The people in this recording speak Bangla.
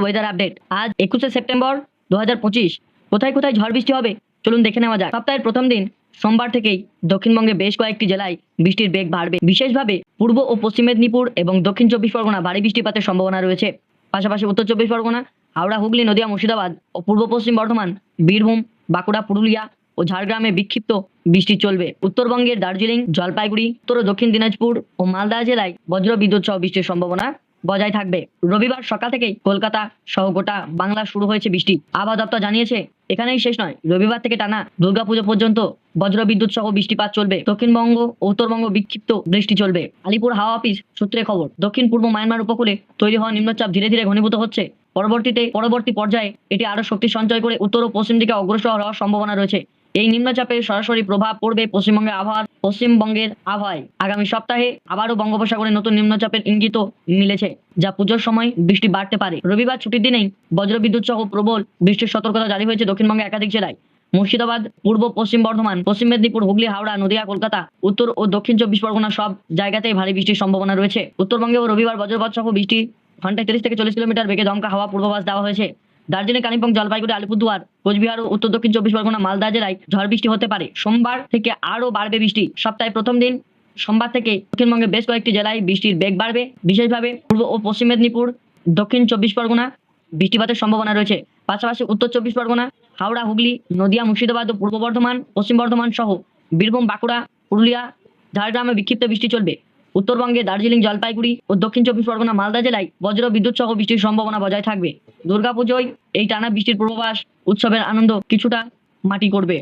ওয়েদার আপডেট আজ একুশে সেপ্টেম্বর দু হাজার পঁচিশ। কোথায় কোথায় ঝড় বৃষ্টি হবে? চলুন দেখে নেওয়া যাক। সপ্তাহের প্রথম দিন, সোমবার থেকেই দক্ষিণবঙ্গে বেশ কয়েকটি জেলায় বৃষ্টির বেগ বাড়বে। বিশেষভাবে পূর্ব ও পশ্চিম মেদিনীপুর এবং দক্ষিণ চব্বিশ পরগনা ভারী বৃষ্টিপাতের সম্ভাবনা রয়েছে। পাশাপাশি উত্তর চব্বিশ পরগনা, হাওড়া, হুগলি, নদিয়া, মুর্শিদাবাদ ও পূর্ব পশ্চিম বর্ধমান, বীরভূম, বাঁকুড়া, পুরুলিয়া ও ঝাড়গ্রামে বিক্ষিপ্ত বৃষ্টি চলবে। উত্তরবঙ্গের দার্জিলিং, জলপাইগুড়ি, উত্তর ও দক্ষিণ দিনাজপুর ও মালদা জেলায় বজ্র বিদ্যুৎ সহ বৃষ্টির সম্ভাবনা বজায় থাকবে। রবিবার সকাল থেকেই কলকাতা সহ গোটা বাংলা শুরু হয়েছে বৃষ্টি। আবহাওয়া দপ্তর জানিয়েছে, এখানেই শেষ নয়। রবিবার থেকে টানা দুর্গাপুজো পর্যন্ত বজ্রবিদ্যুৎ সহ বৃষ্টিপাত চলবে। দক্ষিণবঙ্গ উত্তরবঙ্গ বিক্ষিপ্ত বৃষ্টি চলবে। আলিপুর হাওয়া অফিস সূত্রে খবর, দক্ষিণ পূর্ব মায়ানমার উপকূলে তৈরি হওয়া নিম্নচাপ ধীরে ধীরে ঘনীভূত হচ্ছে। পরবর্তীতে পরবর্তী পর্যায়ে এটি আরও শক্তি সঞ্চয় করে উত্তর ও পশ্চিম দিকে অগ্রসর হওয়ার সম্ভাবনা রয়েছে। এই নিম্নচাপের সরাসরি প্রভাব পড়বে পশ্চিমবঙ্গের আবহাওয়ার পশ্চিমবঙ্গের আবহাওয়ায়। আগামী সপ্তাহে আবারও বঙ্গোপসাগরে নতুন নিম্নচাপের ইঙ্গিত মিলেছে, যা পুজোর সময় বৃষ্টি বাড়তে পারে। রবিবার ছুটির দিনেই বজ্রবিদ্যুৎ সহ প্রবল বৃষ্টির সতর্কতা জারি হয়েছে দক্ষিণবঙ্গে একাধিক জেলায়। মুর্শিদাবাদ, পূর্ব পশ্চিম বর্ধমান, পশ্চিম মেদিনীপুর, হুগলি, হাওড়া, নদিয়া, কলকাতা, উত্তর ও দক্ষিণ চব্বিশ পরগনা সব জায়গাতেই ভারী বৃষ্টির সম্ভাবনা রয়েছে। উত্তরবঙ্গেও রবিবার বজ্রপাত সহ বৃষ্টি ঘন্টায় তিরিশ থেকে চল্লিশ কিলোমিটার বেগে দমকা হাওয়া পূর্বাভাস দেওয়া হয়েছে। দার্জিলিং, কালিম্পং, জলপাইগুড়ি, আলিপুরদুয়ার, কোচবিহার ও উত্তর দক্ষিণ চব্বিশ পরগনা, মালদা জেলায় ঝড় বৃষ্টি হতে পারে। সোমবার থেকে আরও বাড়বে বৃষ্টি। সপ্তাহের প্রথম দিন, সোমবার থেকে দক্ষিণবঙ্গের বেশ কয়েকটি জেলায় বৃষ্টির বেগ বাড়বে। বিশেষভাবে পূর্ব ও পশ্চিম মেদিনীপুর, দক্ষিণ চব্বিশ পরগনা, বৃষ্টিপাতের সম্ভাবনা রয়েছে। পাশাপাশি উত্তর চব্বিশ পরগনা, হাওড়া, হুগলি, নদিয়া, মুর্শিদাবাদ ও পূর্ব বর্ধমান, পশ্চিম বর্ধমান সহ বীরভূম, বাঁকুড়া, পুরুলিয়া, ঝাড়গ্রামে বিক্ষিপ্ত বৃষ্টি চলবে। উত্তরবঙ্গে দার্জিলিং, জলপাইগুড়ি ও দক্ষিণ চব্বিশ পরগনা, মালদা জেলায় বজ্র বিদ্যুৎ সহ বৃষ্টির সম্ভাবনা বজায় থাকবে। দুর্গাপুজোয় এই টানা বৃষ্টির পূর্বাভাস উৎসবের আনন্দ কিছুটা মাটি করবে।